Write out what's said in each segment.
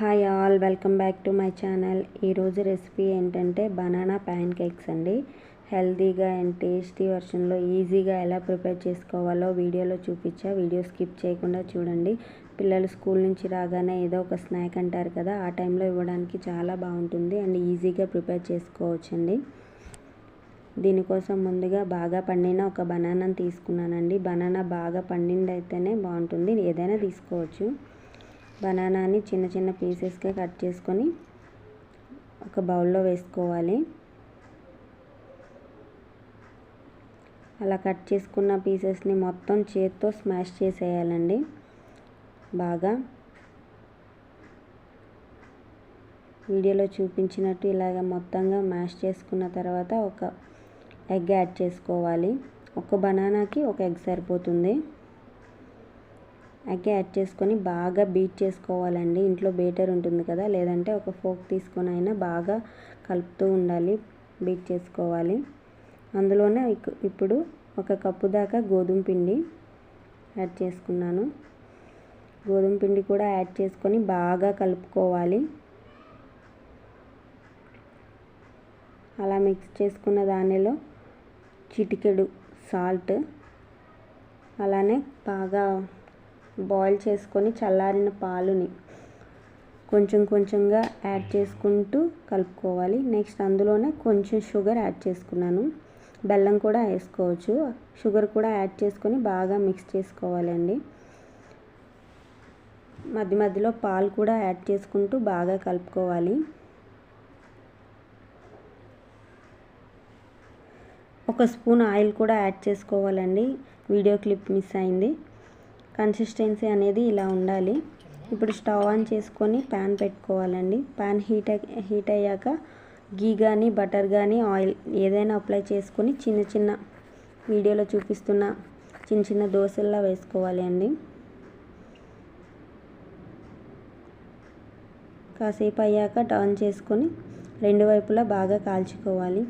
Hi all welcome back to my channel. ఈరోజు recipe ఏంటంటే banana pancakes అండి. హెల్తీగా అండ్ టేస్టీ వర్షన్లో ఈజీగా ఎలా ప్రిపేర్ చేసుకోవాలో వీడియోలో చూపించా. వీడియో స్కిప్ చేయకుండా చూడండి. పిల్లలు స్కూల్ నుంచి రాగానే ఏదో ఒక స్నాక్ అంటారు కదా ఆ టైంలో ఇవ్వడానికి చాలా బాగుంటుంది అండ్ ఈజీగా ప్రిపేర్ చేసుకోవచ్చండి. దీనికోసం ముందుగా బాగా పండిన ఒక బనానాని తీసుకున్నానండి. బనానా బాగా పండిందైతేనే బాగుంటుంది. ఏదైనా తీసుకోవచ్చు. బనానాని చిన్న చిన్న పీసెస్గా కట్ చేసుకొని ఒక బౌల్లో వేసుకోవాలి. అలా కట్ చేసుకున్న పీసెస్ని మొత్తం చేత్తో స్మాష్ చేసేయాలండి బాగా. వీడియోలో చూపించినట్టు ఇలాగ మొత్తంగా మ్యాష్ చేసుకున్న తర్వాత ఒక ఎగ్ యాడ్ చేసుకోవాలి. ఒక బనానాకి ఒక ఎగ్ సరిపోతుంది. అగ్గి యాడ్ చేసుకొని బాగా బీట్ చేసుకోవాలండి. ఇంట్లో బేటర్ ఉంటుంది కదా లేదంటే ఒక ఫోక్ తీసుకొని అయినా బాగా కలుపుతూ ఉండాలి బీట్ చేసుకోవాలి. అందులోనే ఇప్పుడు ఒక కప్పు దాకా గోధుమ పిండి యాడ్ చేసుకున్నాను. గోధుమ పిండి కూడా యాడ్ చేసుకొని బాగా కలుపుకోవాలి. అలా మిక్స్ చేసుకున్న దానిలో చిటికెడు సాల్ట్ అలానే బాగా బాయిల్ చేసుకొని చల్లారిన పాలుని కొంచెం కొంచెంగా యాడ్ చేసుకుంటూ కలుపుకోవాలి. నెక్స్ట్ అందులోనే కొంచెం షుగర్ యాడ్ చేసుకున్నాను. బెల్లం కూడా వేసుకోవచ్చు. షుగర్ కూడా యాడ్ చేసుకొని బాగా మిక్స్ చేసుకోవాలండి. మధ్య మధ్యలో పాలు కూడా యాడ్ చేసుకుంటూ బాగా కలుపుకోవాలి. ఒక స్పూన్ ఆయిల్ కూడా యాడ్ చేసుకోవాలండి. వీడియో క్లిప్ మిస్ అయింది. కన్సిస్టెన్సీ అనేది ఇలా ఉండాలి. ఇప్పుడు స్టవ్ ఆన్ చేసుకొని ప్యాన్ పెట్టుకోవాలండి. ప్యాన్ హీట్ హీట్ అయ్యాక గీ కానీ బటర్ కానీ ఆయిల్ ఏదైనా అప్లై చేసుకొని చిన్న చిన్న వీడియోలో చూపిస్తున్న చిన్న చిన్న దోశల్లా వేసుకోవాలి అండి. కాసేపు అయ్యాక టర్న్ చేసుకొని రెండు వైపులా బాగా కాల్చుకోవాలి.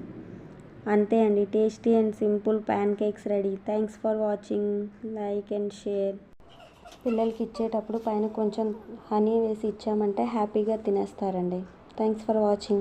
అంతే అండి. Tasty and simple pancakes ready. Thanks for watching. Like and share. పిల్లలకి ఇచ్చేటప్పుడు పైన కొంచెం హనీ వేసి ఇచ్చామంటే హ్యాపీగా తినేస్తారండి. Thanks for watching.